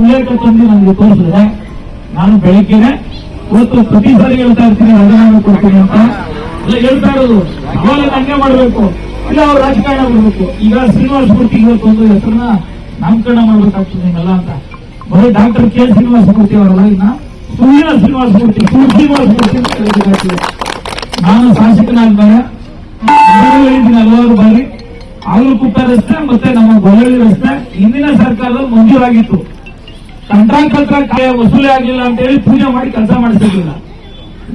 ಉಲ್ಲೇಖ ತಂದು ನನಗೆ ತೋರಿಸಿದ್ರೆ, ನಾನು ಬೆಳಿಗ್ಗೆನೆ ಇವತ್ತು ಪ್ರತಿ ಸಾರಿ ಹೇಳ್ತಾ ಇರ್ತೀನಿ ರಾಜೀನಾಮೆ ಕೊಡ್ತೀನಿ ಅಂತ. ಹೇಳ್ತಾ ಇರೋದು ಅವಾಗ ಹಂಗೆ ಮಾಡಬೇಕು. ಇಲ್ಲ, ಅವ್ರು ರಾಜಕಾರಣ ಮಾಡಬೇಕು. ಈಗ ಶ್ರೀನಿವಾಸ ಮೂರ್ತಿ ಇವತ್ತು ಒಂದು ಹೆಸರನ್ನ ನಾಮಕರಣ ಮಾಡ್ಬೇಕಾಗ್ತದೆ ಹಿಂಗೆಲ್ಲ ಅಂತ. ಬರೀ ಡಾಕ್ಟರ್ ಕೆ ಶ್ರೀನಿವಾಸ ಮೂರ್ತಿ ಅವರಲ್ಲ, ಇನ್ನ ಸುಳ್ಳಿನ ಶ್ರೀನಿವಾಸ ಮೂರ್ತಿ ಶ್ರೀನಿವಾಸ ಮೂರ್ತಿ ಅಂತ ನಾನು ಶಾಸಕನಾದ್ಮೇಲೆ ಹೇಳಿದ್ದೀನಿ, ಹಲವಾರು ಬಾರಿ. ಆಲೂಕುಟ್ಟ ರಸ್ತೆ ಮತ್ತೆ ನಮ್ಮ ಗೊಳ್ಳಿ ರಸ್ತೆ, ಹಿಂದಿನ ಸರ್ಕಾರದಲ್ಲಿ ಮಂಜೂರಾಗಿತ್ತು. ಕಾಂಟ್ರಾಕ್ಟ್ ಹತ್ರ ವಸೂಲಿ ಆಗಿಲ್ಲ ಅಂತ ಹೇಳಿ ಪೂಜೆ ಮಾಡಿ ಕೆಲಸ ಮಾಡಿಸಿರ್ಲಿಲ್ಲ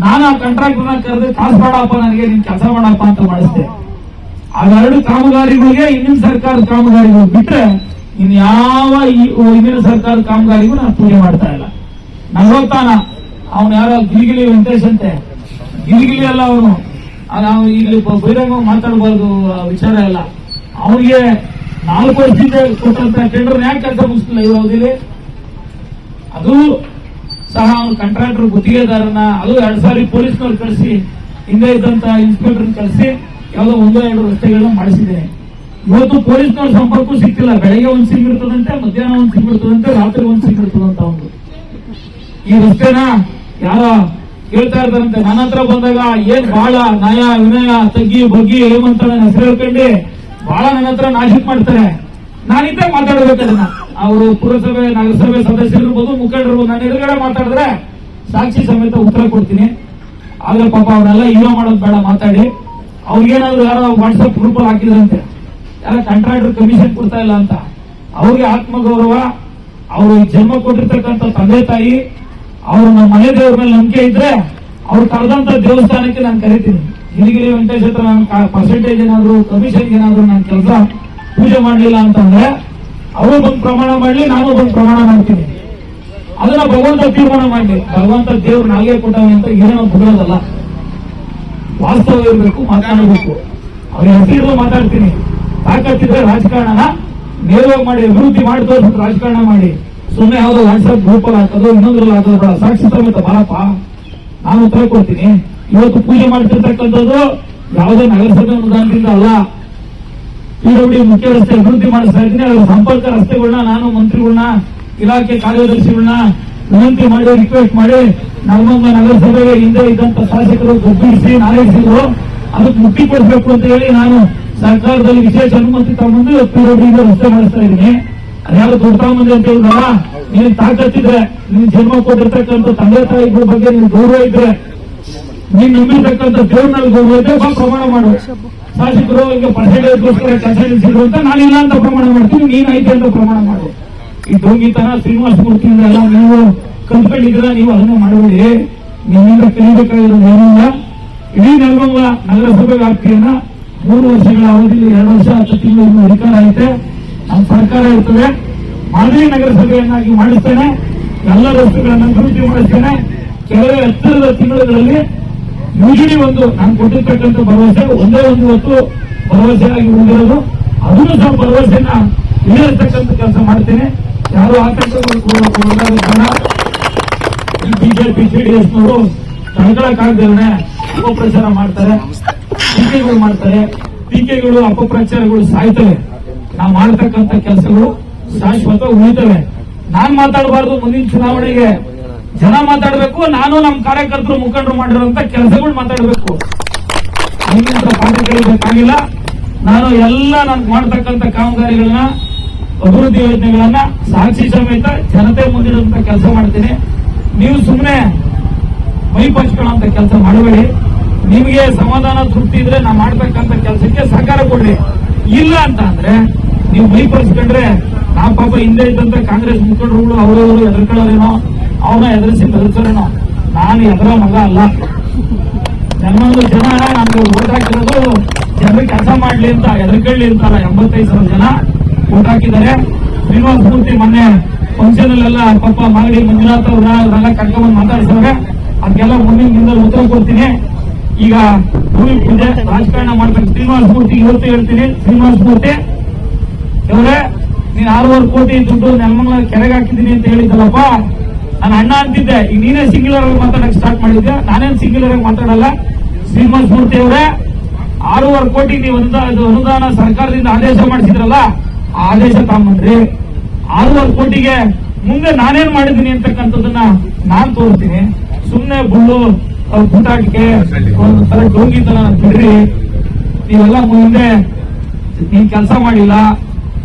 ನಾನು ಆ ಕಾಂಟ್ರಾಕ್ಟರ್ನ ಕರೆದು, ಕಾಸು ಮಾಡಪ್ಪ ನನಗೆ ನಿನ್ ಕೆಲಸ ಮಾಡಪ್ಪ ಅಂತ ಮಾಡಿಸ್ದೆ. ಅವೆರಡು ಕಾಮಗಾರಿಗಳಿಗೆ ಹಿಂದಿನ ಸರ್ಕಾರದ ಕಾಮಗಾರಿಗಳು ಬಿಟ್ರೆ ಇನ್ ಯಾವ ಹಿಂದಿನ ಸರ್ಕಾರದ ಕಾಮಗಾರಿಗೂ ನಾನು ಪೂಜೆ ಮಾಡ್ತಾ ಇಲ್ಲ. ನಲ್ವತ್ತಾನ ಅವನು ಯಾರ ಗಿಲಿಗಿಲಿ ವೆಂಕಟೇಶ್ ಅಂತೆ. ಗಿಲಿಗಿಲಿ ಅಲ್ಲ ಅವನು. ನಾವು ಇಲ್ಲಿ ಬಹಿರಂಗ ಮಾತಾಡಬಾರ್ದು ವಿಚಾರ ಎಲ್ಲ. ಅವನಿಗೆ ನಾಲ್ಕು ವರ್ಷದಿಂದ ಕೊಟ್ಟಂತ ಟೆಂಡರ್ ಯಾಕೆ ಕೆಲಸ ಮುಗಿಸ್ತಿಲ್ಲ ಇವ್ರು ಅದು ಸಹ ಅವನು ಕಾಂಟ್ರಾಕ್ಟರ್ ಗುತ್ತಿಗೆದಾರನ ಅದು ಎರಡು ಸಾರಿ ಪೊಲೀಸ್ನವ್ರು ಕಳಿಸಿ, ಹಿಂದೆ ಇದ್ದಂತ ಇನ್ಸ್ಪೆಕ್ಟರ್ ಕಳಿಸಿ, ಯಾವುದೋ ಒಂದೋ ಎರಡು ರಸ್ತೆಗಳನ್ನ ಮಾಡಿಸಿದೆ. ಇವತ್ತು ಪೊಲೀಸ್ನವ್ರ ಸಂಪರ್ಕ ಸಿಕ್ಕಿಲ್ಲ. ಬೆಳಗ್ಗೆ ಒಂದು ಸಿಗ್ಬಿಡ್ತದಂತೆ ಮಧ್ಯಾಹ್ನ ಒಂದು ಸಿಗ್ಬಿಡ್ತದಂತೆ ರಾತ್ರಿ ಒಂದು ಸಿಗ್ಬಿಡ್ತದಂತ ಒಂದು. ಈ ರಸ್ತೆನ ಯಾರ ಕೇಳ್ತಾ ಇರ್ತಾರಂತೆ ನನ್ನ ಹತ್ರ ಬಂದಾಗ ಏನ್ ಬಾಳ ನಯ ವಿನಯ, ತಗ್ಗಿ, ಬಗ್ಗಿ ನನ್ನ ಹೆಸರು ಹೇಳ್ಕೊಂಡು. ಬಾಳ ನನ್ನ ಹತ್ರ ನಾಶಿಕ್ ಮಾಡ್ತಾರೆ. ನಾನಿದ್ದೆ ಮಾತಾಡಬೇಕು ಅವರು ಪುರಸಭೆ, ನಗರಸಭೆ ಸದಸ್ಯರಿರ್ಬೋದು ಮುಖಂಡರಿರ್ಬೋದು ನನ್ನ ಎದುರುಗಡೆ ಮಾತಾಡಿದ್ರೆ ಸಾಕ್ಷಿ ಸಮೇತ ಉತ್ತರ ಕೊಡ್ತೀನಿ. ಆದ್ರೆ ಪಾಪ ಅವರೆಲ್ಲ ಇಲ್ಲೋ ಮಾಡೋದು ಬೇಡ, ಮಾತಾಡಿ. ಅವ್ರಿಗೇನಾದ್ರು ಯಾರೋ ವಾಟ್ಸಪ್ ಗ್ರೂಪ್ ಅಲ್ಲಿ ಹಾಕಿದ್ರಂತೆ. ಯಾರ ಕಾಂಟ್ರಾಕ್ಟರ್ ಕಮಿಷನ್ ಕೊಡ್ತಾ ಇಲ್ಲ ಅಂತ. ಅವ್ರಿಗೆ ಆತ್ಮಗೌರವ ಅವರು ಜನ್ಮ ಕೊಟ್ಟಿರ್ತಕ್ಕಂಥ ತಂದೆ ತಾಯಿ, ಅವರು ನಮ್ಮ ಮನೆ ದೇವ್ರ ಮೇಲೆ ನಂಬಿಕೆ ಇದ್ರೆ ಅವ್ರು ಕರೆದಂತ ದೇವಸ್ಥಾನಕ್ಕೆ ನಾನು ಕರಿತೀನಿ. ಗಿರಿಗಿರಿ ವೆಂಕಟೇಶ್ ಹತ್ರ ನಾನು ಪರ್ಸೆಂಟೇಜ್ ಏನಾದ್ರು ಕಮಿಷನ್ ಏನಾದ್ರು ನಾನು ಕೆಲಸ ಪೂಜೆ ಮಾಡಲಿಲ್ಲ ಅಂತಂದ್ರೆ, ಅವರು ಬಂದು ಪ್ರಮಾಣ ಮಾಡಲಿ, ನಾನು ಬಂದು ಪ್ರಮಾಣ ಮಾಡ್ತೀನಿ. ಅದನ್ನ ಭಗವಂತ ತೀರ್ಮಾನ ಮಾಡಲಿ. ಭಗವಂತ ದೇವ್ರು ನಾಲ್ಗೆ ಕೊಟ್ಟವನೆ ಅಂತ ಏನೋ ಬಿಡೋದಲ್ಲ. ವಾಸ್ತವ ಇರಬೇಕು, ಮಾತಾಡಬೇಕು. ಅವ್ರ ಹೆಸರು ಮಾತಾಡ್ತೀನಿ. ತಾಕತ್ತಿದ್ರೆ ರಾಜಕಾರಣನ ನೇರವಾಗಿ ಮಾಡಿ, ಅಭಿವೃದ್ಧಿ ಮಾಡಿ ತೋರಿಸ್ ರಾಜಕಾರಣ ಮಾಡಿ. ಸುಮ್ಮನೆ ಯಾವುದೋ ವಾಟ್ಸ್ಆಪ್ ಗ್ರೂಪ್ ಅಲ್ಲಿ ಹಾಕೋದು, ಇನ್ನೊಂದ್ರಲ್ಲಿ ಹಾಕೋದು ಸಾಕ್ಷಿ ಸಮೇತ ಬಾರಪ್ಪ ನಾನು ಉತ್ತರ ಕೊಡ್ತೀನಿ. ಇವತ್ತು ಪೂಜೆ ಮಾಡ್ತಿರ್ತಕ್ಕಂಥದ್ದು ಯಾವುದೇ ನಗರಸಭೆ ಅನುದಾನದಿಂದ ಅಲ್ಲ. ಪಿಡಬ್ಲ್ಯೂ ಮುಖ್ಯ ರಸ್ತೆ ಅಭಿವೃದ್ಧಿ ಮಾಡಿಸ್ತಾ ಇದ್ದೀನಿ ಅದರ ಸಂಪರ್ಕ ರಸ್ತೆಗಳನ್ನ ನಾನು ಮಂತ್ರಿಗಳನ್ನ ಇಲಾಖೆ ಕಾರ್ಯದರ್ಶಿಗಳನ್ನ ವಿನಂತಿ ಮಾಡಿ ರಿಕ್ವೆಸ್ಟ್ ಮಾಡಿ ನಮ್ಮ ನಗರಸಭೆಗೆ ಹಿಂದೆ ಇದ್ದಂತ ಶಾಸಕರು ಒಪ್ಪಿಸಿ ನಾಯಿಸಿದ್ರು ಅದಕ್ಕೆ ಮುಕ್ತಿ ಕೊಡಬೇಕು ಅಂತ ಹೇಳಿ ನಾನು ಸರ್ಕಾರದಲ್ಲಿ ವಿಶೇಷ ಅನುಮತಿ ತಗೊಂಡು ಪಿಡಬ್ಲ್ಯೂ ರಸ್ತೆ ಮಾಡಿಸ್ತಾ ಇದ್ದೀನಿ. ಅದ್ಯಾರು ದೊಡ್ಡ ಮಂದಿ ಅಂತ ಹೇಳಿದ್ರಲ್ಲ ನೀನ್ ತಾಕತ್ತಿದ್ರೆ, ನೀನ್ ಜನ್ಮ ಕೊಟ್ಟಿರ್ತಕ್ಕಂಥ ತಂದೆ ತಾಯಿಗಳ ಬಗ್ಗೆ ನೀನು ಗೌರವ ಇದ್ರೆ ನೀನ್ ನಂಬಿರ್ತಕ್ಕಂಥ ಇದ್ರೆ ಬಾ, ಪ್ರಮಾಣ ಮಾಡು. ಶಾಸಕರು ಈಗ ಪರ್ಸೆಂಟೇಜ್ಗೋಸ್ಕರ ಕೆಲಸ ನಿಲ್ಲಿಸಿದ್ರು ಅಂತ ನಾನಿಲ್ಲ ಅಂತ ಪ್ರಮಾಣ ಮಾಡ್ತೀನಿ ನೀನ್ ಐತೆ ಅಂತ ಪ್ರಮಾಣ ಮಾಡು. ಈ ದೊಂಗಿತನ ಶ್ರೀನಿವಾಸ ಮೂರ್ತಿ ಎಲ್ಲ ನೀವು ಕಲ್ತ್ಕೊಂಡಿದ್ರೆ ನೀವು ಅದನ್ನ ಮಾಡಬೇಡಿ. ನಿಮ್ಮಿಂದ ಕಲಿಬೇಕಾಗಿರೋದು ಏನಿಲ್ಲ. ಇಡೀ ನೆಲಮಂಗಲ ನಗರಸಭೆ ವ್ಯಾಪ್ತಿಯನ್ನ ಮೂರು ವರ್ಷಗಳ ಅವಧಿಯಲ್ಲಿ ಎರಡು ವರ್ಷ ಹತ್ತು ತಿಂಗಳು ಅಧಿಕಾರ ಐತೆ. ನಮ್ಮ ಸರ್ಕಾರ ಇರ್ತದೆ. ಮಾದರಿ ನಗರಸಭೆಯನ್ನಾಗಿ ಮಾಡಿಸ್ತೇನೆ. ಎಲ್ಲ ರಸ್ತೆಗಳನ್ನು ಅಭಿವೃದ್ಧಿ ಮಾಡಿಸ್ತೇನೆ. ಕೆಲವೇ ಹತ್ತಿರದ ತಿಂಗಳುಗಳಲ್ಲಿ ಯುಜಿಡಿ ಒಂದು ನಾನು ಕೊಟ್ಟಿರ್ತಕ್ಕಂಥ ಭರವಸೆ, ಒಂದೇ ಒಂದು ಹೊತ್ತು ಭರವಸೆಯಾಗಿ ಉಳಿದಿರೋದು. ಅದನ್ನು ಸಹ ಭರವಸೆನ ಈಡೇರ್ತಕ್ಕಂಥ ಕೆಲಸ ಮಾಡ್ತೇನೆ. ಯಾರು ಆತಂಕಗಳು ಎಸ್ ಬಿಜೆಪಿ ಜೆಡಿಎಸ್ನವರು ತಡ್ಕೊಳಕ್ಕಾಗ್ದೇನೆ ಅಪಪ್ರಚಾರ ಮಾಡ್ತಾರೆ, ಟೀಕೆಗಳು ಮಾಡ್ತಾರೆ. ಟೀಕೆಗಳು, ಅಪಪ್ರಚಾರಗಳು ಸಾಯ್ತವೆ. ನಾವು ಮಾಡ್ತಕ್ಕಂಥ ಕೆಲಸಗಳು ಶಾಶ್ವತ ಉಳಿತವೆ. ನಾನ್ ಮಾತಾಡಬಾರ್ದು, ಮುಂದಿನ ಚುನಾವಣೆಗೆ ಜನ ಮಾತಾಡಬೇಕು, ನಾನು ನಮ್ಮ ಕಾರ್ಯಕರ್ತರು ಮುಖಂಡರು ಮಾಡಿರುವಂತ ಕೆಲಸಗಳು ಮಾತಾಡಬೇಕು. ಕೇಳಬೇಕಾಗಿಲ್ಲ ನಾನು ಎಲ್ಲ ನಾನು ಮಾಡ್ತಕ್ಕಂಥ ಕಾಮಗಾರಿಗಳನ್ನ, ಅಭಿವೃದ್ಧಿ ಯೋಜನೆಗಳನ್ನ ಸಾಕ್ಷಿ ಸಮೇತ ಜನತೆ ಮುಂದಿಡುವಂತ ಕೆಲಸ ಮಾಡ್ತೀನಿ. ನೀವು ಸುಮ್ಮನೆ ಮೈ ಪಂಚ್ಕೊಳ್ಳೋಂತ ಕೆಲಸ ಮಾಡಬೇಡಿ. ನಿಮಗೆ ಸಮಾಧಾನ, ತೃಪ್ತಿ ಇದ್ರೆ ನಾವು ಮಾಡ್ತಕ್ಕಂಥ ಕೆಲಸಕ್ಕೆ ಸಹಕಾರ ಕೊಡ್ರಿ ಇಲ್ಲ ಅಂತ ಅಂದ್ರೆ ನೀವು ಮೈ ಪಂಚ್ಕೊಂಡ್ರೆ ನಾ ಪಾಪ ಹಿಂದೆ ಇದ್ದಂತ ಕಾಂಗ್ರೆಸ್ ಮುಖಂಡರುಗಳು, ಅವರವರು, ಎದುರ್ಕೊಳ್ಳೋರೇನೋ ಅವನ ಎದುರಿಸಿ ಬದುಕೋರೇನೋ ನಾನು ಎದುರ ಮಗ ಅಲ್ಲ. ಜನ್ಮೊಂದು ಜನ ನಮ್ಗೆ ಓಟ್ ಹಾಕಿರೋದು. ಜನರು ಕೆಲಸ ಮಾಡ್ಲಿ ಅಂತ ಎದುರ್ಕೊಳ್ಳಿ ಅಂತಲ್ಲ ಎಂಬತ್ತೈದು ಸಾವಿರ ಜನ ಓಟ್ ಹಾಕಿದ್ದಾರೆ. ಶ್ರೀನಿವಾಸ ಮೂರ್ತಿ ಮೊನ್ನೆ ಫಂಕ್ಷನ್ ಅಲ್ಲೆಲ್ಲ ಪಾಪ ಮಾಗಡಿ ಮಂಜುನಾಥ್ ಅವ್ರ ಅವರೆಲ್ಲ ಕರ್ಕೊಂಡ್ಬಂದು ಅದ್ಕೆಲ್ಲ ಅದಕ್ಕೆಲ್ಲ ಮುಂದಿನ ದಿನದಲ್ಲಿ ಉತ್ತರ ಕೊಡ್ತೀನಿ. ಈಗ ಭೂಮಿ ಪೂಜೆ ರಾಜಕಾರಣ ಮಾಡ್ಬೇಕು. ಶ್ರೀನಿವಾಸ ಮೂರ್ತಿ ಇವತ್ತು ಹೇಳ್ತೀನಿ. ಶ್ರೀನಿವಾಸ ಮೂರ್ತಿ, ಇವರೇ, ನೀನ್ ಆರೂವರೆ ಕೋಟಿ ದುಡ್ಡು ನೆಲಮಂಗಲ ಕೆರೆಗೆ ಹಾಕಿದ್ದೀನಿ ಅಂತ ಹೇಳಿದ್ದಲ್ಲಪ್ಪ. ನಾನು ಅಣ್ಣ ಅಂತಿದ್ದೆ ಈಗ ನೀನೇ ಸಿಂಗ್ಯುಲರ್ ಆಗಿ ಮಾತಾಡಕ್ ಸ್ಟಾರ್ಟ್ ಮಾಡಿದ್ದೆ ನಾನೇನ್ ಸಿಂಗ್ಯುಲರ್ ಆಗಿ ಮಾತಾಡಲ್ಲ? ಶ್ರೀನಿವಾಸ ಮೂರ್ತಿ ಅವರೇ, ಆರೂವರೆ ಕೋಟಿ ನೀವು ಅನುದಾನ ಸರ್ಕಾರದಿಂದ ಆದೇಶ ಮಾಡಿಸಿದ್ರಲ್ಲ, ಆ ಆದೇಶ ತಗೊಂಬಂದ್ರಿ. ಆರೂವರೆ ಕೋಟಿಗೆ ಮುಂದೆ ನಾನೇನ್ ಮಾಡಿದ್ದೀನಿ ಅಂತಕ್ಕಂಥದ್ದನ್ನ ನಾನ್ ತೋರಿಸ್ತೀನಿ. ಸುಮ್ನೆ ಬುಳ್ಳು ಪುಟಾಟಿಕೆ ಒಂದು ತರ ಡೋಂಗಿ ತರ ಬಿಡ್ರಿ ನೀವೆಲ್ಲ ಮುಂದೆ ನೀನ್ ಕೆಲಸ ಮಾಡಿಲ್ಲ.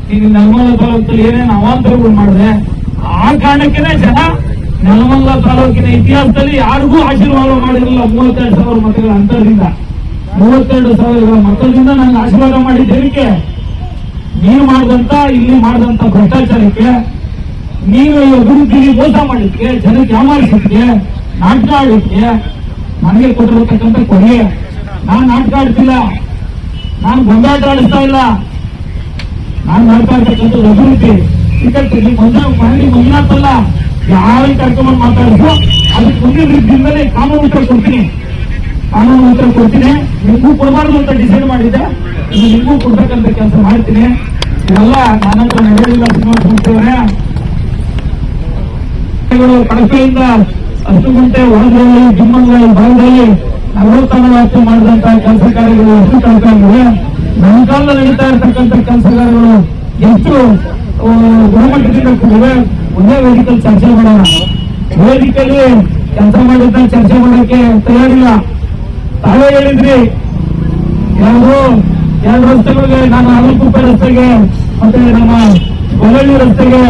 ನೀನು ತಾಲೂಕಲ್ಲಿ ಏನೇನು ಅವಾಂತರಗಳು ಮಾಡಿದೆ ಆ ಕಾರಣಕ್ಕೇನೆ ಜನ ನೆಲಮಂಗಲ ತಾಲೂಕಿನ ಇತಿಹಾಸದಲ್ಲಿ ಯಾರಿಗೂ ಆಶೀರ್ವಾದ ಮಾಡಿರಲಿಲ್ಲ ಮೂವತ್ತೆರಡು ಸಾವಿರ ಮತಗಳ ಅಂತರದಿಂದ. ಮೂವತ್ತೆರಡು ಸಾವಿರ ಮತದಿಂದ ನಂಗೆ ಆಶೀರ್ವಾದ ಮಾಡಿದ್ದೇನಕ್ಕೆ ನೀವು ಮಾಡಿದಂತ, ಇಲ್ಲಿ ಮಾಡಿದಂತ ಭ್ರಷ್ಟಾಚಾರಕ್ಕೆ, ನೀವು ಅಭಿವೃದ್ಧಿಗೆ ಮೋಸ ಮಾಡಿದ್ಕೆ ಜನಕ್ಕೆ ಯಾಮಾರಿಸಿದ್ಕೆ ನಾಟಕ ಆಡಿದ್ಕೆ ನನಗೆ ಕೊಟ್ಟಿರತಕ್ಕಂಥ ಕೊಡುಗೆ. ನಾನು ನಾಟಕ ಆಡ್ತಿಲ್ಲ ನಾನು ಗೊಂದಾಟ ಆಡಿಸ್ತಾ ಇಲ್ಲ. ನಾನು ಮಾಡ್ತಾ ಇರ್ತಕ್ಕಂಥ ಅಭಿವೃದ್ಧಿ. ಇದಕ್ಕೆ ಮಂಜ ಅಲ್ಲ. ಯಾರಿಗೆ ಕರ್ಕೊಂಡ್ಬಂದು ಮಾತಾಡಿದ್ರು ಅದಕ್ಕೆ ಮುಂದಿನ ರೀತಿಯಿಂದಲೇ ಕಾನೂನು ಉತ್ತರ ಕೊಡ್ತೀನಿ. ಕಾನೂನು ಉತ್ತರ ಕೊಡ್ತೀನಿ. ನಿಮಗೂ ಕೊಡಬಾರ್ದು ಅಂತ ಡಿಸೈಡ್ ಮಾಡಿದ್ದೆ. ಇದು ನಿಮಗೂ ಕೊಡ್ಬೇಕಂತ ಕೆಲಸ ಮಾಡ್ತೀನಿ. ಇವೆಲ್ಲ ನಾನಂತರ ನಡೆಯಲಿಲ್ಲ ಸಿನಿಮಾ ಸಂಸ್ಥೆಯವರೇ. ಕಡಪೆಯಿಂದ ಹತ್ತು ಗಂಟೆ ಒಳಗಲ್ಲಿ ಜಿಮ್ಮಲ್ಲಿ ಭಾಗದಲ್ಲಿ ನಲವತ್ತನ ವ್ಯಾಪ್ತಿ ಮಾಡಿದಂತ ಕೆಲಸ ಕಾರ್ಯಗಳು ಎಷ್ಟು ಕಳ್ಕೊಂಡಿವೆ ನಮ್ಮ ಕಾಲದಲ್ಲಿ ನಡೀತಾ ಇರತಕ್ಕಂಥ ಕೆಲಸ ಕಾರ್ಯಗಳು ಎಷ್ಟು ಗುಣಮಟ್ಟದಿಂದ ಕೂಡಿವೆ. ಒಂದೇ ವೇದಿಕೆಯಲ್ಲಿ ಚರ್ಚೆ ಮಾಡೋಣ ವೇದಿಕೆಯಲ್ಲಿ ಕೆಲಸ ಮಾಡಿದ್ದ ಚರ್ಚೆ ಮಾಡೋಕೆ ತಯಾರಿಲ್ಲ ತಾವೇ ಹೇಳಿದ್ರಿ ಯಾರು ಎರಡು ರಸ್ತೆಗಳಿಗೆ ನಾನು ಆಲೂಕುಪ್ಪೆ ರಸ್ತೆಗೆ ಮತ್ತೆ ನಮ್ಮ ಗೊಲ್ಲಳ್ಳಿ ರಸ್ತೆಗೆ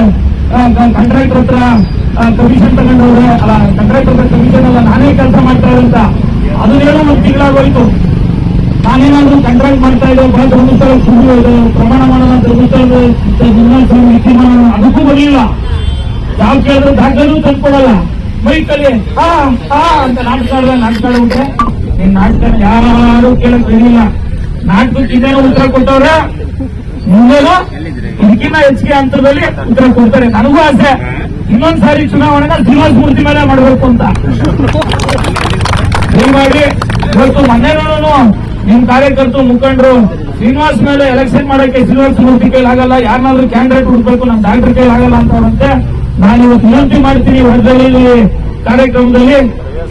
ಕಾಂಟ್ರಾಕ್ಟರ್ ಹತ್ರ ಕಮಿಷನ್ ತಗೊಂಡವ್ರೆ ಅಲ್ಲ ಕಾಂಟ್ರಾಕ್ಟರ್ ಹತ್ರ ಕಮಿಷನ್ ಅಲ್ಲ ನಾನೇ ಕೆಲಸ ಮಾಡ್ತಾ ಇರೋಂತ ಅದನ್ನೇನೋ ಒಂದು ತಿಂಗಳಾಗೋಯ್ತು ನಾನೇನಾದ್ರೂ ಕಂಟ್ರಾಕ್ಟ್ ಮಾಡ್ತಾ ಇದ್ದೆ ಬಹಳ ಧರ್ಮಸ್ಥಳ ಪ್ರಮಾಣ ಮಾಡೋಣ ಧರ್ಮಸ್ಥಳದ ಅದಕ್ಕೂ ಬರಲಿಲ್ಲ ಯಾವ ಕೇಳಿದ್ರೆ ದಾಖಲೂ ತಂದ್ಕೊಡಲ್ಲ ಮೈಕಲ್ಲಿ, ಹಾ ಹಾ ಅಂತ ನಾಟಕ ನಾಟಕ ಆಡ್ಬಿಟ್ರೆ ನಿನ್ ನಾಟಕ ಯಾರು ಕೇಳಕ್ ಹೇಳಿಲ್ಲ ನಾಟಕಕ್ಕೆ ಇದೇನೋ ಉತ್ತರ ಕೊಟ್ಟವ್ರೆ? ಮುಂದೇನೋ ಇದಕ್ಕಿಂತ ಹೆಚ್ಚಿಗೆ ಹಂತದಲ್ಲಿ ಉತ್ತರ ಕೊಡ್ತಾರೆ. ನನಗೂ ಆಸೆ. ಇನ್ನೊಂದ್ ಸಾರಿ ಚುನಾವಣೆನ ಶ್ರೀನಿವಾಸ ಮೂರ್ತಿ ಮೇಲೆ ಮಾಡಬೇಕು ಅಂತ. ಹೀಗಾಗಿ ಇವತ್ತು ಮೊನ್ನೆನೂ ನಿಮ್ ಕಾರ್ಯಕರ್ತರು, ಮುಖಂಡರು, ಶ್ರೀನಿವಾಸ್ ಮೇಲೆ ಎಲೆಕ್ಷನ್ ಮಾಡಕ್ಕೆ ಶ್ರೀನಿವಾಸ ಮೂರ್ತಿ ಕೈಲಾಗಲ್ಲ ಯಾರನ್ನಾದ್ರೂ ಕ್ಯಾಂಡಿಡೇಟ್ ಹುಡ್ಬೇಕು ನಮ್ ಡಾಕ್ಟರ್ ಕೈಲಾಗಲ್ಲ ಅಂತ ಅವರಂತೆ ನಾನು ಇವತ್ತು ವಿನಂತಿ ಮಾಡ್ತೀನಿ ಹೊರದಲ್ಲಿ ಕಾರ್ಯಕ್ರಮದಲ್ಲಿ.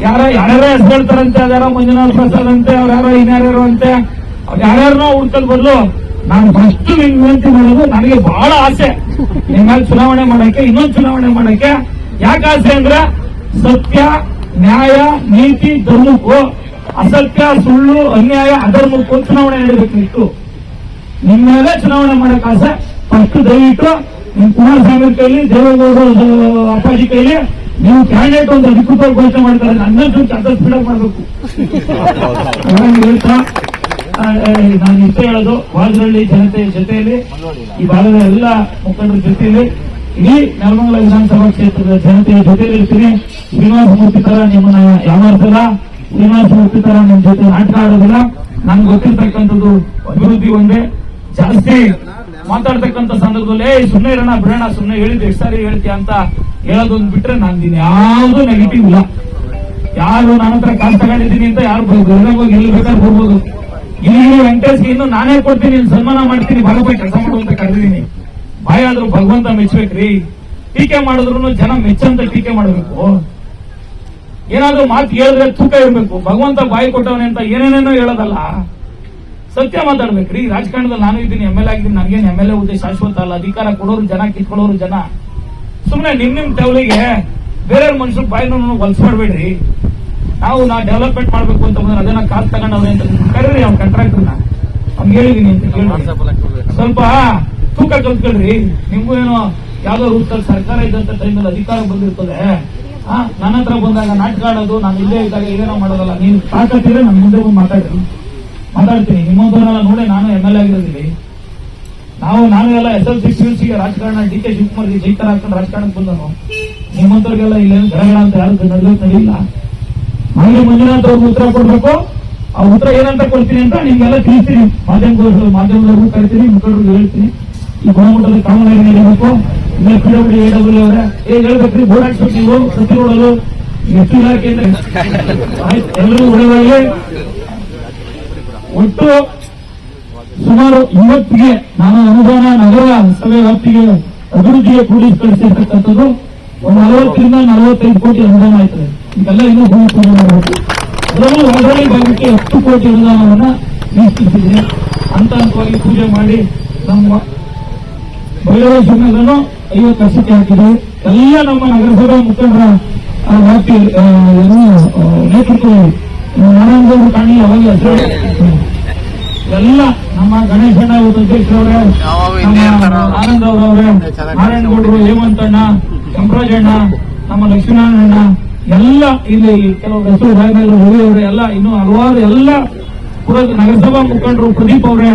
ಯಾರ ಯಾರ್ಯಾರ ಹೆಸರ್ತಾರಂತೆ ಅದ್ಯಾರೋ ಮಂಜುನಾಥ್ ಪ್ರಸಾದ್ ಅಂತೆ ಅವ್ರ ಯಾರೋ ಇನ್ಯಾರ್ಯಾರು ಅಂತೆ ಅವ್ರು ಯಾರ್ಯಾರನೋ ಹುಡ್ಕಲ್ ಬದಲು ನಾನು ಫಸ್ಟ್ ವಿನಂತಿ ಮಾಡೋದು ನನಗೆ ಬಹಳ ಆಸೆ. ನಿಮ್ಮ ಮೇಲೆ ಚುನಾವಣೆ ಮಾಡಕ್ಕೆ, ಇನ್ನೊಂದು ಚುನಾವಣೆ ಮಾಡಕ್ಕೆ. ಯಾಕೆ ಆಸೆ ಅಂದ್ರೆ ಸತ್ಯ, ನ್ಯಾಯ, ನೀತಿ, ಧರ್ಮಕ್ಕೂ ಅಸತ್ಯ, ಸುಳ್ಳು, ಅನ್ಯಾಯ, ಅಧರ್ಮಕ್ಕೂ ಚುನಾವಣೆ ನಡೀಬೇಕಿತ್ತು. ನಿಮ್ಮ ಮೇಲೆ ಚುನಾವಣೆ ಮಾಡಕ್ಕೆ ಆಸೆ ಫಸ್ಟ್ ದಯವಿಟ್ಟು ಕುಮಾರಸ್ವಾಮಿ ಕೈಲಿ ದೇವೇಗೌಡರು ಅಪ್ಪಾಜಿ ಕೈಲಿ ನೀವು ಕ್ಯಾಂಡಿಡೇಟ್ ಒಂದು ಅಧಿಕೃತ ಘೋಷಣೆ ಮಾಡ್ತಾರೆ ನನ್ನಷ್ಟು ಅರ್ಧ ಸ್ಪೀಡಾಗಿ ಮಾಡಬೇಕು. ಹೇಳ್ತಾ ನಾನು ಇಷ್ಟ ಹೇಳೋದು ವಾಜರಳ್ಳಿ ಜನತೆಯ ಜೊತೆಯಲ್ಲಿ ಈ ಭಾಗದ ಎಲ್ಲ ಮುಖಂಡರ ಜೊತೆಯಲ್ಲಿ ಇಡೀ ನೆಲಮಂಗಲ ವಿಧಾನಸಭಾ ಕ್ಷೇತ್ರದ ಜನತೆಯ ಜೊತೆಯಲ್ಲಿ ಇರ್ತೀನಿ. ಶ್ರೀನಿವಾಸ ಮೂರ್ತಿ ತರ ನಿಮ್ಮನ್ನ ಯಾವಾರ್ಸಲ್ಲ ಶ್ರೀನಿವಾಸ ಮೂರ್ತಿ ತರ ನಿಮ್ಮ ಜೊತೆ ಆಟ ಆಡೋದಿಲ್ಲ. ನನ್ಗೆ ಗೊತ್ತಿರ್ತಕ್ಕಂಥದ್ದು ಅಭಿವೃದ್ಧಿ ಒಂದೇ. ಜಾಸ್ತಿ ಮಾತಾಡ್ತಕ್ಕಂಥ ಸಂದರ್ಭದಲ್ಲಿ ಏ ಸುಮ್ಮನೆ ಇರೋಣ ಬಿಡೋಣ ಸುಮ್ಮನೆ ಹೇಳಿದ್ದು ಎಷ್ಟು ಸಾರಿ ಹೇಳ್ತೀಯ ಅಂತ ಹೇಳೋದೊಂದು ಬಿಟ್ರೆ ನಂದಿನಿ ಯಾವುದು ನೆಗೆಟಿವ್ ಇಲ್ಲ. ಯಾರು ನನ್ನ ಹತ್ರ ಕಾಸು ತಗೊಂಡಿದ್ದೀನಿ ಅಂತ ಯಾರು ಹೋಗಿ ಎಲ್ಲಿ ಬೇಕಾದ್ರೆ ಹೋಗ್ಬೋದು ಇಲ್ಲಿ ವೆಂಕಟೇಶ್ಗೆ ಇನ್ನು ನಾನೇ ಕೊಡ್ತೀನಿ ಸನ್ಮಾನ ಮಾಡ್ತೀನಿ, ಭಾಗವತ ಕೆಲಸ ಮಾಡುವಂತ ಕರೆದಿದ್ದೀನಿ. ಬಾಯ್ ಆದ್ರೂ ಭಗವಂತ ಮೆಚ್ಚಬೇಕ್ರಿ ಟೀಕೆ ಮಾಡಿದ್ರು ಜನ ಮೆಚ್ಚಂತ ಟೀಕೆ ಮಾಡಬೇಕು. ಏನಾದ್ರೂ ಮಾತು ಹೇಳಿದ್ರೆ ತೂಕ ಇರಬೇಕು. ಭಗವಂತ ಬಾಯಿ ಕೊಟ್ಟವನೇ ಅಂತ ಏನೇನೇನೋ ಹೇಳೋದಲ್ಲ. ಸತ್ಯ ಮಾತಾಡ್ಬೇಕ್ರಿ ರಾಜಕಾರಣದಲ್ಲಿ ನಾನು ಇದ್ದೀನಿ ಎಂ ಎಲ್ ಆಗಿದ್ದೀನಿ ನನಗೇನು ಎಂ ಎಲ್ ಎ ಹುದ್ದೆ ಶಾಶ್ವತ ಅಲ್ಲ ಅಧಿಕಾರ ಕೊಡೋರು ಜನ ಕಿತ್ಕೊಳ್ಳೋರು ಜನ. ಸುಮ್ಮನೆ ನಿಮ್ ನಿಮ್ ಟವಲಿಗೆ ಬೇರೆ ಮನುಷ್ಯರು ಬಾಯಿನ ಹೊಲ್ಸ್ ಮಾಡ್ಬೇಡ್ರಿ. ನಾವು ನಾ ಡೆವಲಪ್ಮೆಂಟ್ ಮಾಡ್ಬೇಕು ಅಂತ ಬಂದ್ರೆ ಅದನ್ನ ಕಾಸು ತಗೊಂಡವ್ರೆ ಅಂತ ಕರೀರಿ ಅವ್ನ ಕಾಂಟ್ರಾಕ್ಟರ್ನ ನಾನ್ ಹೇಳಿದೀನಿ ಅಂತ ಕೇಳಿ ಸ್ವಲ್ಪ ತೂಕ ಕಲ್ತ್ಕೊಳ್ರಿ. ನಿಮ್ಗೂ ಏನೋ ಯಾವ್ದೋ ರೂಪದಲ್ಲಿ ಸರ್ಕಾರ ಇದ್ದಂತ ಟೈಮಲ್ಲಿ ಅಧಿಕಾರ ಬಂದಿರ್ತದೆ. ಆ, ನನ್ನ ಹತ್ರ ಬಂದಾಗ ನಾಟಕ ಆಡೋದು ನಾನು ಇಲ್ಲೇ ಇದ್ದಾಗ ಏನೇನೋ ಮಾಡೋದಲ್ಲ ನೀವು ತಾಕತ್ತಿದ್ರೆ ನಾನು ಮುಂದೆ ಮಾತಾಡ್ರಿ. ಮಾತಾಡ್ತೀನಿ. ನಿಮ್ಮೊಂದವರೆಲ್ಲ ನೋಡಿ ನಾನು ಎಂ ಎಲ್ ಎ ಆಗಿರೋದಿಲ್ಲಿ. ನಾವು ನಾನು ಎಲ್ಲ S L C P U ಸಿಗೆ ರಾಜಕಾರಣ, ಡಿ ಕೆ ಶಿವಕುಮಾರ್ಗೆ ಜೈತರ ಹಾಕೊಂಡು ರಾಜಕಾರಣಕ್ಕೆ ಬಂದನು. ನಿಮ್ಮಂತವ್ರಿಗೆಲ್ಲ ಇಲ್ಲ ಜಗಳ ಅಂತ ಯಾರು ನಡೆಯೋದು ನಡೀಲ್ಲ ನನಗೆ ಮಂಜುನಾಥ್ ಅವ್ರಿಗೆ ಉತ್ತರ ಕೊಡ್ಬೇಕು. ಆ ಉತ್ತರ ಏನಂತ ಕೊಡ್ತೀನಿ ಅಂತ ನಿಮ್ಗೆಲ್ಲ ತಿಳಿಸ್ತೀನಿ. ಮಾಧ್ಯಮದವರು, ಮಾಧ್ಯಮದವ್ರಿಗೂ ಕರಿತೀನಿ, ಮುಖಂಡರಿಗೂ ಹೇಳ್ತೀನಿ. ಈ ಗುಣಮಟ್ಟದ ಕಾಮಗಾರಿ ನಡೀಬೇಕು ಇನ್ನು ಪಿ ಡಬ್ಲ್ಯೂ ಎ ಡಬ್ಲ್ಯೂ ಅವರ ಏನ್ ಹೇಳ್ಬೇಕ್ರಿ, ಬೋರ್ಡ್ ಹಾಕ್ಸ್ಬೇಕು ನೀವು ಸತಿ ನೋಡಲು ಎಷ್ಟು ಇಲಾಖೆ ಅಂದ್ರೆ ಆಯ್ತು ಎಲ್ಲರೂ ಒಳ್ಳೆಯದಾಗಲಿ ಒಟ್ಟು ಸುಮಾರು ಇವತ್ತಿಗೆ ನಾನು ಅನುದಾನ ನಗರ ಸಭೆ ವ್ಯಾಪ್ತಿಗೆ ಅಭಿವೃದ್ಧಿಗೆ ಕ್ರೋಢೀಕರಿಸಿರ್ತಕ್ಕಂಥದ್ದು ಒಂದು ನಲವತ್ತರಿಂದ ನಲವತ್ತೈದು ಕೋಟಿ ಅನುದಾನ ಆಯ್ತದೆ. ಇದೆಲ್ಲ ಇನ್ನೂ ಭೂಮಿ ಪೂಜೆ ಮಾಡಬೇಕು. ಅದರಲ್ಲೂ ಹೊರಗಡೆ ಭಾಗಕ್ಕೆ ಹತ್ತು ಕೋಟಿ ಅನುದಾನವನ್ನ ಮೀಸಲಿಟ್ಟಿದೆ ಹಂತ ಪೂಜೆ ಮಾಡಿ ನಮ್ಮ ಬಯಲು ಸಂಘದನ್ನು ಐವತ್ತು ಲಕ್ಷಕ್ಕೆ ಹಾಕಿದ್ವಿ ಎಲ್ಲ ನಮ್ಮ ನಗರಸಭಾ ಮುಖಂಡರ ವ್ಯಾಪ್ತಿ ನೇತೃತ್ವದಲ್ಲಿ ನಾರಾಯಣಗೌಡರು ಕಾಣಿ ಅವಾಗ ಎಲ್ಲ ನಮ್ಮ ಗಣೇಶಣ್ಣ ಇವತ್ತು ಆನಂದ ಅವರವ್ರೆ ನಾರಾಯಣಗೌಡರು ಹೇಮಂತಣ್ಣ ಸಂಪ್ರಾಜಣ್ಣ ನಮ್ಮ ಲಕ್ಷ್ಮೀನಾರಾಯಣ ಎಲ್ಲ ಇಲ್ಲಿ ಕೆಲವು ಹೆಸರು ರಾಯನಗರ ರವಿಯವ್ರೆ ಎಲ್ಲ ಇನ್ನು ಹಲವಾರು ಎಲ್ಲ ನಗರಸಭಾ ಮುಖಂಡರು ಪ್ರದೀಪ್ ಅವರೇ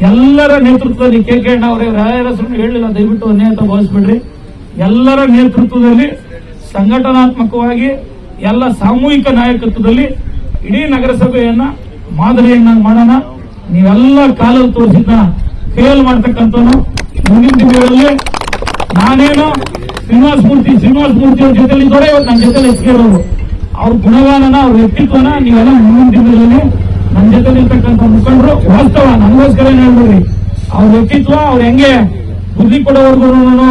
ಎಲ್ಲರ ನೇತೃತ್ವದಲ್ಲಿ ಕೆ ಕೆ ಅಣ್ಣ ಅವರೇ ರಾಯರ ಸುಮ್ಮನೆ ಹೇಳಿಲ್ಲ ದಯವಿಟ್ಟು ಅನ್ಯಾಯ ಅಂತ ಭಾವಿಸ್ಬೇಡ್ರಿ ಎಲ್ಲರ ನೇತೃತ್ವದಲ್ಲಿ, ಸಂಘಟನಾತ್ಮಕವಾಗಿ, ಎಲ್ಲ ಸಾಮೂಹಿಕ ನಾಯಕತ್ವದಲ್ಲಿ ಇಡೀ ನಗರಸಭೆಯನ್ನ ಮಾದರಿಯನ್ನ ಮಾಡೋಣ. ನೀವೆಲ್ಲ ಕಾಲಲ್ಲಿ ತೋರಿಸಿದ್ನ ಫೇಲ್ ಮಾಡ್ತಕ್ಕಂಥ ಮುಂದಿನ ದಿನಗಳಲ್ಲಿ ನಾನೇನು ಶ್ರೀನಿವಾಸ ಮೂರ್ತಿ ಶ್ರೀನಿವಾಸ ಮೂರ್ತಿ ಅವ್ರ ಜೊತೆಲಿ ಇದ್ದವರೇ ಇವತ್ತು ನನ್ನ ಜೊತೆ ಹೆಚ್ಚಿರೋರು ಅವ್ರ. ಗುಣಗಾನನ, ಅವ್ರ ವ್ಯಕ್ತಿತ್ವನ ನೀವೆಲ್ಲ ಮುಂದಿನ ದಿನಗಳಲ್ಲಿ ನನ್ನ ಜೊತೆ ಇರ್ತಕ್ಕಂಥ ಮುಖಂಡರು ವಾಸ್ತವ, ನನಗೋಸ್ಕರ ಹೇಳ್ಬೇಡಿ ಅವ್ರ ವ್ಯಕ್ತಿತ್ವ, ಅವ್ರು ಹೆಂಗೆ ಬುದ್ಧಿ ಕೊಡೋವರೆಗೂ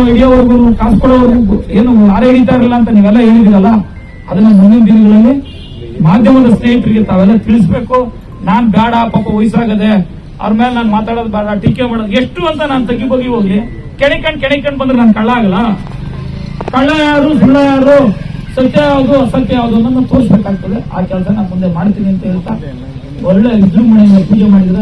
ಹಿಡಿಯೋವರೆಗೂ ಕಾಸು ಕೊಡೋವರೆಗೂ ಏನು ಯಾರೇ ಹಿಡಿತಾ ಇರಲ್ಲ ಅಂತ ನೀವೆಲ್ಲ ಹೇಳಿದಿರಲ್ಲ ಅದನ್ನ ಮುಂದಿನ ದಿನಗಳಲ್ಲಿ ಮಾಧ್ಯಮದ ಸ್ನೇಹಿತರಿಗೆ ತಾವೆಲ್ಲ ತಿಳಿಸ್ಬೇಕು. ನಾನ್ ಬೇಡ ಪಾಪ ವಯಸ್ಸಾಗದೆ, ಅವ್ರ ಮೇಲೆ ನಾನು ಮಾತಾಡೋದು ಬೇಡ, ಟೀಕೆ ಮಾಡೋದು ಎಷ್ಟು ಅಂತ ನಾನು ತೆಗಿಬೋಗಿ ಹೋಗ್ಲಿ ಕೆಣಕಂಡ್ ಕೆಣಕಂಡ್ ಬಂದ್ರೆ ನಾನು ಕಳ್ಳ ಆಗಲ್ಲ. ಕಳ್ಳ ಯಾರು, ಸುಳ್ಳ ಯಾರು, ಸತ್ಯ ಯಾವುದು, ಅಸತ್ಯ ಯಾವುದು ಅನ್ನೋದನ್ನ ತೋರಿಸ್ಬೇಕಾಗ್ತದೆ. ಆ ಕೆಲಸ ನಾನು ಮುಂದೆ ಮಾಡ್ತೀನಿ ಅಂತ ಹೇಳ್ತಾ, ಒಳ್ಳೆ ವಿಜೃಂಭಣೆಯಿಂದ ಪೂಜೆ ಮಾಡಿದ್ರೆ